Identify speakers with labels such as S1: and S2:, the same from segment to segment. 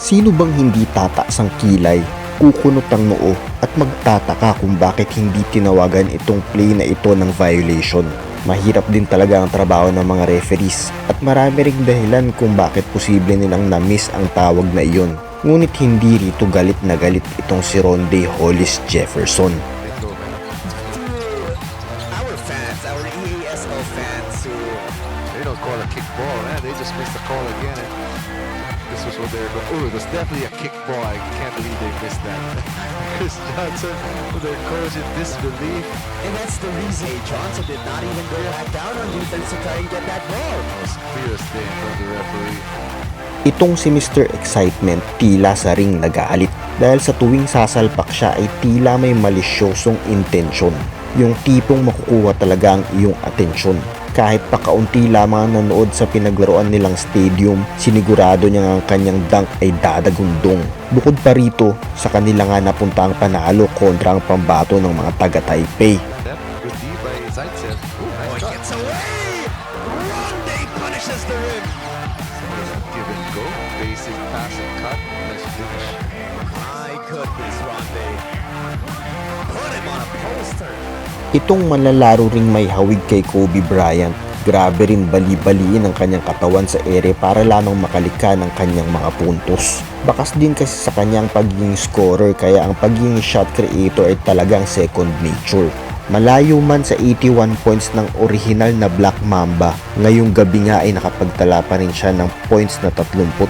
S1: Sino bang hindi tataas ang kilay, kukunot ang noo at magtataka kung bakit hindi tinawagan itong play na ito ng violation? Mahirap din talaga ang trabaho ng mga referees at marami ring dahilan kung bakit posible nilang na-miss ang tawag na iyon. Ngunit hindi rito galit na galit itong si Ronde Hollis Jefferson.
S2: Our EASO fans who
S3: They don't call a kick ball, man. They just missed the call again. And this was what they were going. Oh, it was definitely a kick ball. I can't believe they missed that. Chris Johnson, with their coach in disbelief.
S2: and that's the reason. Johnson did not even go back down on defense to try and get that ball.
S3: was clear as day from the referee.
S1: Itong si Mr. Excitement tila sa ring nagaalit dahil sa tuwing sasalpak siya ay tila may malisyosong intensyon. Yung tipong makukuha talaga ang iyong atensyon. Kahit pa kaunti lamang ang nanood sa pinaglaruan nilang stadium, sinigurado niya nga ang kanyang dunk ay dadagundong. Bukod pa rito, sa kanila nga napunta ang panalo kontra ang pambato ng mga taga-Taipei.
S3: That good D by Zaitsev. Ooh, nice
S2: he
S3: shot.
S2: gets away! Ronde
S1: Itong manlalaro ring may hawig kay Kobe Bryant, grabe rin bali-baliin ang kanyang katawan sa ere para lamang makalika ng kanyang mga puntos. Bakas din kasi sa kanyang pagiging scorer kaya ang pagiging shot creator ay talagang second nature. Malayo man sa 81 points ng original na Black Mamba, ngayong gabi nga ay nakapagtala pa rin siya ng points na 35.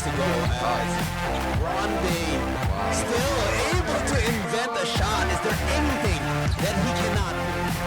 S2: Minutes to go. As Ronde still able to invent a shot. Is there anything that he cannot?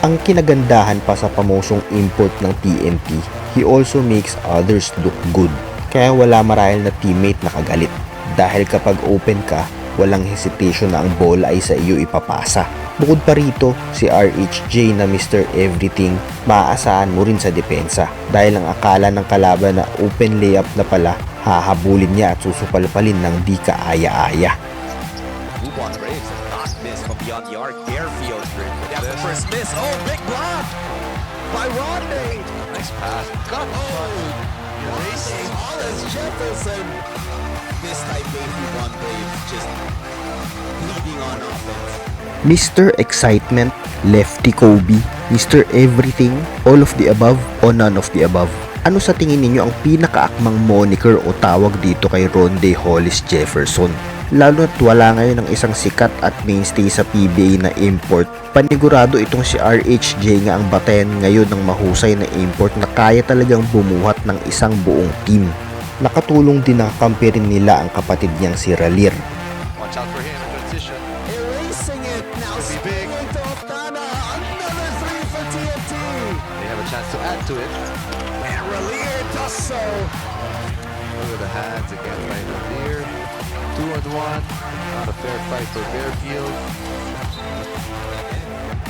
S1: Ang kinagandahan pa sa pamosong import ng TNT, he also makes others look good. Kaya wala marahil na teammate na kagalit. Dahil kapag open ka, walang hesitation na ang bola ay sa iyo ipapasa. Bukod pa rito, si RHJ na Mr. Everything, maaasahan mo rin sa depensa. Dahil ang akala ng kalaban na open layup na pala, hahabulin niya at susupalpalin ng di kaaya-aya. Mr. Excitement, Lefty Kobe, Mr. Everything, all of the above o none of the above? Ano sa tingin ninyo ang pinakaakmang moniker o tawag dito kay Ronde Hollis Jefferson? Lalo at wala ngayon ng isang sikat at mainstay sa PBA na import, panigurado itong si RHJ nga ang batayan ngayon ng mahusay na import na kaya talagang bumuhat ng isang buong team. Nakatulong din ang kampi rin nila ang kapatid niyang si Ralir.
S3: Chance to add to it.
S2: And Relier does so.
S3: At the hands again by Nadir. Two and one. Not a fair fight for Bearfield.